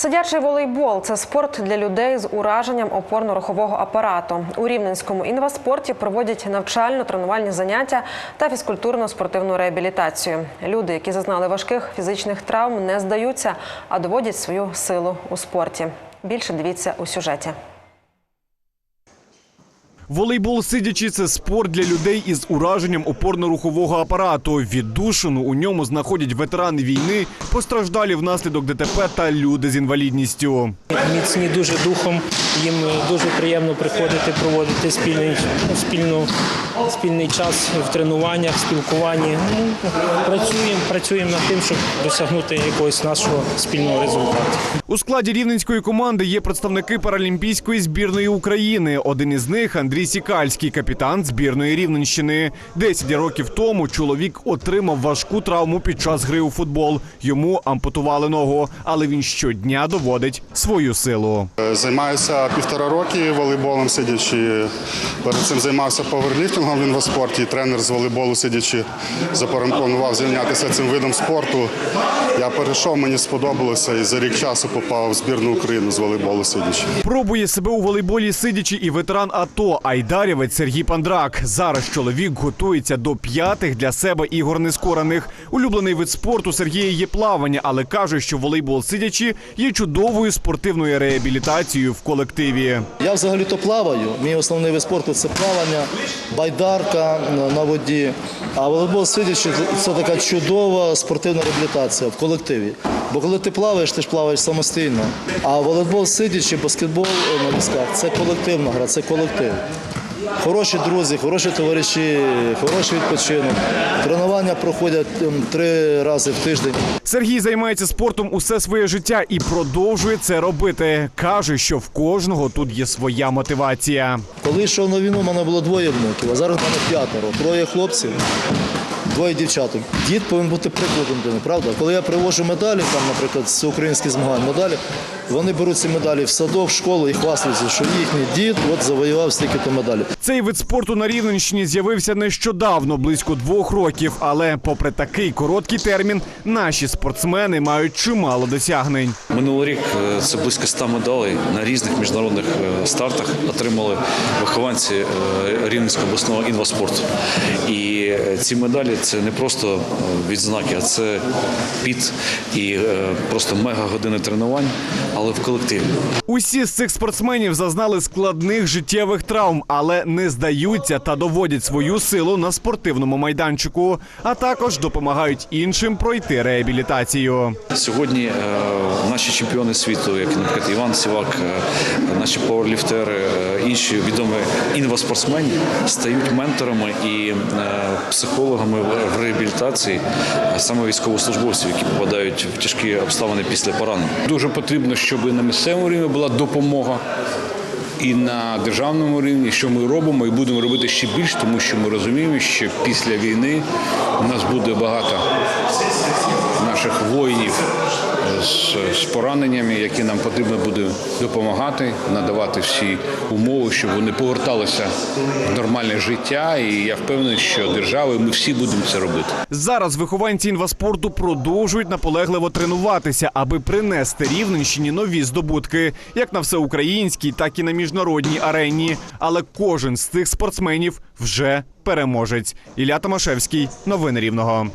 Сидячий волейбол це спорт для людей з ураженням опорно-рухового апарату. У рівненському інваспорті проводять навчально-тренувальні заняття та фізкультурно-спортивну реабілітацію. Люди, які зазнали важких фізичних травм, не здаються, а доводять свою силу у спорті. Більше дивіться у сюжеті. Волейбол сидячи це спорт для людей із ураженням опорно-рухового апарату. Віддушину у ньому знаходять ветерани війни, постраждалі внаслідок ДТП та люди з інвалідністю. міцні дуже духом. Їм дуже приємно приходити, проводити спільний, спільну, спільний час в тренуваннях, спілкуванні. Ну, працюємо, працюємо над тим, щоб досягнути якогось нашого спільного результату. У складі рівненської команди є представники паралімпійської збірної України. Один із них Андрій Сікальський, капітан збірної Рівненщини. Десять років тому чоловік отримав важку травму під час гри у футбол. Йому ампутували ногу, але він щодня доводить свою силу. Займаюся півтора роки волейболом сидячи. Перед цим займався паверліфтингом в інваспорті. Тренер з волейболу сидячи запропонував зайнятися цим видом спорту. Я перейшов, мені сподобалося і за рік часу попав в збірну України з волейболу сидячи. Пробує себе у волейболі сидячи і ветеран АТО Айдарівець Сергій Пандрак. Зараз чоловік готується до п'ятих для себе ігор нескорених. Улюблений вид спорту Сергія є плавання, але каже, що волейбол сидячи є чудовою спортивною реабілітацією в колективі. Я взагалі-то плаваю. Мій основний вид спорту це плавання, байдарка на- на воді. А волейбол сидячи це така чудова спортивна реабілітація в колективі. Бо коли ти плаваєш, ти ж плаваєш самостійно. А волейбол сидячи, баскетбол е, на візках це колективна гра, це колектив. Хороші друзі, хороші товариші, хороший відпочинок. Тренування проходять ем, три рази в тиждень. Сергій займається спортом усе своє життя і продовжує це робити. каже, що в кожного тут є своя мотивація. Коли йшов на війну, в мене було двоє внуків, а зараз в мене п'ятеро. Троє хлопців, двоє дівчаток. Дід повинен бути прикладом для них, правда? Коли я привожу медалі, там, наприклад, з українських змагань медалі, вони беруть ці медалі в садок, в школу і хвастаються, що їхній дід от завоював стільки-то медалей. Цей вид спорту на Рівненщині з'явився нещодавно, близько двох років. Але, попри такий короткий термін, наші спортсмени мають чимало досягнень. Минулий рік е, це близько 100 медалей на різних міжнародних е, стартах отримали вихованці е, Рівненського обласного інваспорту. І ці медалі це не просто е, відзнаки, а це піт і е, просто мега години тренувань, але в колективі. Усі з цих спортсменів зазнали складних життєвих травм, але не здаються та доводять свою силу на спортивному майданчику, а також допомагають іншим пройти реабілітацію. Сьогодні е, наші чемпіони світу, як наприклад Іван Сівак, е, наші пауерліфтери, е, інші відомі інваспортсмени, стають менторами і е, психологами в- реабілітації саме військовослужбовців, які попадають в тяжкі обставини після поранень. Дуже потрібно, щоб на місцевому рівні була допомога. І на державному рівні, що ми робимо, і будемо робити ще більше, тому що ми розуміємо, що після війни у нас буде багато наших воїнів з, з пораненнями, які нам потрібно буде допомагати, надавати всі умови, щоб вони поверталися в нормальне життя. І я впевнений, що держава, ми всі будемо це робити. Зараз вихованці інваспорту продовжують наполегливо тренуватися, аби принести рівненщині нові здобутки, як на всеукраїнській, так і на міжнародній арені. Але кожен з цих спортсменів вже переможець. Ілля Томашевський, новини рівного.